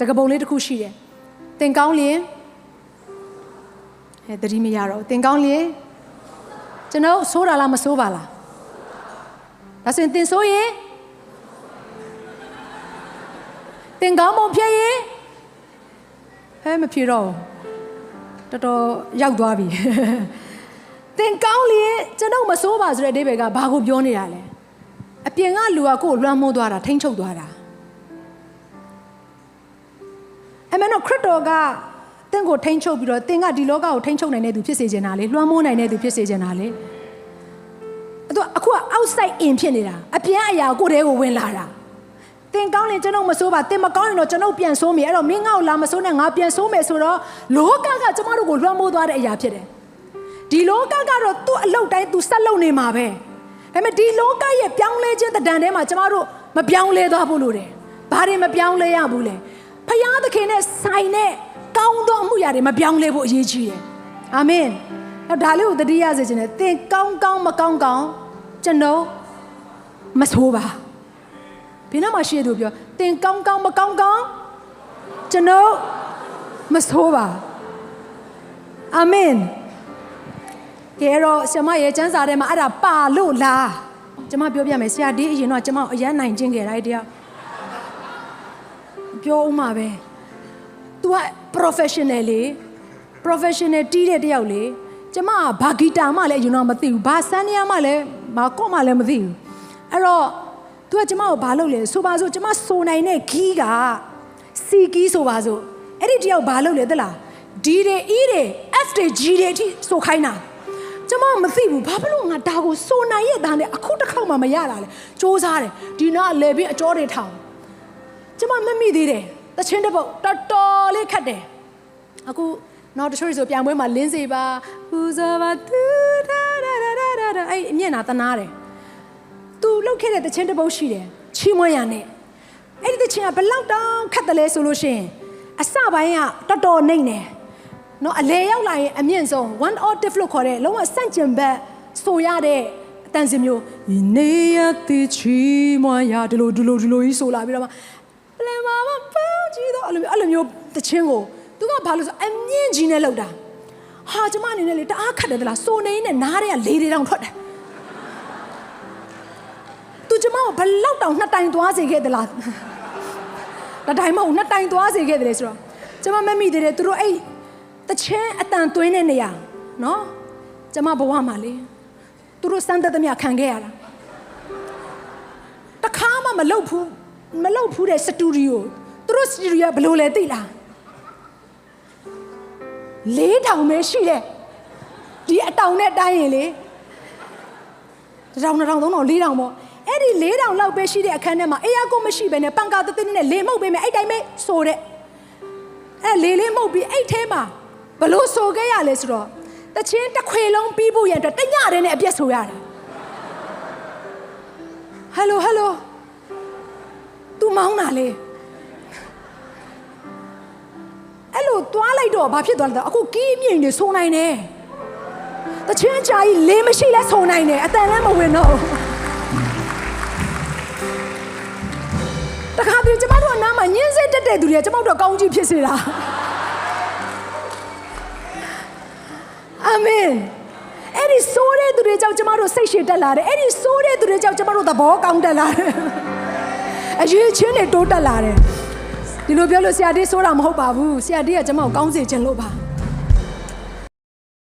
စကားပုံလေးတစ်ခုရှိတယ်သင်ကောင်းလျင်ဟဲ့တတိမရတော့ဘူးသင်ကောင်းလျင်ကျွန်တော်ဆိုးတာလားမဆိုးပါလားဒါဆိုရင်သင်ဆိုးရင်သင်ကောင်းမဖြစ်ရင်ဟဲ့မဖြစ်တော့ဘူးတော်တော်ရောက်သွားပြီသင်ကောင်းလျင်ကျွန်တော်မဆိုးပါဆိုတဲ့အဓိပ္ပာယ်ကဘာကိုပြောနေတာလဲအပြင်ကလူကကိုယ်လွှမ်းမိုးသွားတာထိမ့်ချုပ်သွားတာ မှန်တော့ခရစ်တော်ကသင်ကိုထိမ့်ချုပ်ပြီးတော့သင်ကဒီလောကကိုထိမ့်ချုပ်နိုင်တဲ့သူဖြစ်စေချင်တာလေလွှမ်းမိုးနိုင်တဲ့သူဖြစ်စေချင်တာလေအဲ့တော့အခုက outside in ဖြစ်နေတာအပြင်အရာကိုယ်တည်းကိုဝင်လာတာသင်ကောင်းရင်ကျွန်တော်မဆိုးပါသင်မကောင်းရင်တော့ကျွန်တော်ပြန်ဆိုးမယ်အဲ့တော့မင်းငါ့ကိုလာမဆိုးနဲ့ငါပြန်ဆိုးမယ်ဆိုတော့လောကကကျွန်တော်တို့ကိုလွှမ်းမိုးသွားတဲ့အရာဖြစ်တယ်ဒီလောကကတော့သူ့အလုပ်တိုင်းသူဆက်လုပ်နေမှာပဲဒါပေမဲ့ဒီလောကရဲ့ပြောင်းလဲခြင်းတဒံထဲမှာကျမတို့မပြောင်းလဲသွားဖို့လိုတယ်ဘာတွေမပြောင်းလဲရဘူးလဲ ဖယားသခင်နဲ့ဆိုင်တဲ့ကောင်းသောအမှုရာတွေမပြောင်းလဲဖို့အရေးကြီးတယ်အာမင်တော့ဒါလေးကိုသတိရစေချင်တယ်သင်ကောင်းကောင်းမကောင်းကောင်းကျွန်တော်မဆိုးပါဘယ်နှမှာရှိရသူပြောသင်ကောင်းကောင်းမကောင်းကောင်းကျွန်တော်မဆိုးပါအာမင်ကဲတော့ဆရာမရဲ့ကျမ်းစာထဲမှာအဲ့ဒါပါလို့လားကျမပြောပြမယ်ဆရာဒီအရင်တော့ကျမအရန်နိုင်ချင်းခဲ့လိုက်တယောက် ပြောဦးမှာပဲ तू က professional လေ professional တီးတဲ့တယောက်လေကျမကဘာဂီတာမှလည်းအရင်တော့မသိဘူးဘာဆန်နီယာမှလည်းဘာကော့မှလည်းမသိဘူးအဲ့တော့ तू ကကျမကိုဘာလုပ်လဲဆိုပါစို့ကျမဆိုနိုင်တဲ့ခီးကစီကီးဆိုပါစို့အဲ့ဒီတယောက်ဘာလုပ်လဲသလား D တွေ E တွေ F တွေ G တွေအထိဆိုခိုင်းတာကျမမသိဘူးဘာဖြစ်လို့ငါဒါကိုစိုးနိုင်ရဲ့သားနဲ့အခုတစ်ခေါက်မှမရတာလဲစူးစားတယ်ဒီနားလေပြီးအကျော်တွေထောင် ကျမမမိသေးတယ်တချင်းတစ်ပုတ်တော်တော်လေးခတ်တယ်အခုနောက်တချို့ဆိုပြန်ပွဲမှာလင်းစေပါဟူဇာပါတူဒါဒါဒါဒါဒါဒါအဲ့အမျက်နာတနာတယ်သူလှုပ်ခဲ့တဲ့တချင်းတစ်ပုတ်ရှိတယ်ချီးမွမ်းရနဲ့အဲ့ဒီတချင်းကဘလောက်တောင်ခတ်တယ်လဲဆိုလို့ရှိရင်အစပိုင်းကတော်တော်နှိမ့်တယ်နော်အလဲရောက်လာရင်အမြင့်ဆုံး one octave လို့ခေါ်တဲ့လုံးဝစန့်ကျင်ဘက်ဆိုရတဲ့အတန်စင်မျိုးနေရတိချီမွာရဒီလိုဒီလိုဒီလိုကြီးဆိုလာပြီးတော့မှ ပလဲမာမပေါင်းကြည့်တော့အဲ့လိုမျိုးအဲ့လိုမျိုးတချင်းကိုသူကဘာလို့ဆိုအမြင့်ကြီးနဲ့လောက်တာဟာကျမအနေနဲ့လေတအားခတ်တယ်သလားစိုးနေနဲ့နားတွေကလေတွေတောင်ထွက်တယ်သူကျမကိုဘလောက်တောင်နှစ်တိုင်သွားစေခဲ့သလားတစ်တိုင်မဟုတ်နှစ်တိုင်သွားစေခဲ့တယ်လေဆိုတော့ကျမမမိသေးတယ်သူတို့အဲ့တချင်းအတန်သွင်းတဲ့နေရာနော်ကျမဘဝမှာလေသူတို့စမ်းသက်သမျှခံခဲ့ရတာတခါမှမလုပ်ဘူး မလုပ်ဘူးတဲ့စတူဒီယိုသူတို့စတူဒီယိုကဘယ်လိုလဲသိလားလေးတောင်ပဲရှိတယ်ဒီအတောင်နဲ့တိုင်းရင်လေတစ်တောင်နှစ်တောင်သုံးတောင်လေးတောင်ပေါ့အဲ့ဒီလေးတောင်လောက်ပဲရှိတဲ့အခန်းထဲမှာအေးရကိုမရှိဘဲနဲ့ပန်ကာသစ်နဲ့လေမှုတ်ပေးမယ်အဲ့တိုင်းပဲဆိုတဲ့အဲ့လေလေးမှုတ်ပြီးအဲ့ထဲမှာဘလို့ဆိုခဲ့ရလဲဆိုတော့တချင်းတစ်ခွေလုံးပြီးဖို့ရန်အတွက်တညတည်းနဲ့အပြက်ဆိုရတယ်ဟယ်လိုဟယ်လို तू မောင်းတာလေအဲ့လိုတွားလိုက်တော့ဘာဖြစ်သွားလဲအခုကီးမြင့်နေဆိုနိုင်တယ်တချင်းကြာကြီးလေးမရှိလဲဆိုနိုင်တယ်အတန်လည်းမဝင်တော့ဘူးတခါပြီးကျမတို့ကနားမှာညင်းစိတ်တက်တဲ့သူတွေကကျမတို့ကောင်းကြီးဖြစ်စေတာအာမင်အဲ့ဒီဆိုးတဲ့သူတွေကြောင့်ကျမတို့စိတ်ရှည်တက်လာတယ်အဲ့ဒီဆိုးတဲ့သူတွေကြောင့်ကျမတို့သဘောကောင်းတက်လာတယ် အရေးချင်းတွေတိုးတက်လာတယ်ဒီလိုပြောလို့ဆရာဒီဆိုတာမဟုတ်ပါဘူးဆရာဒီကကျမကိုကောင်းစေခြင်းလို့ပါ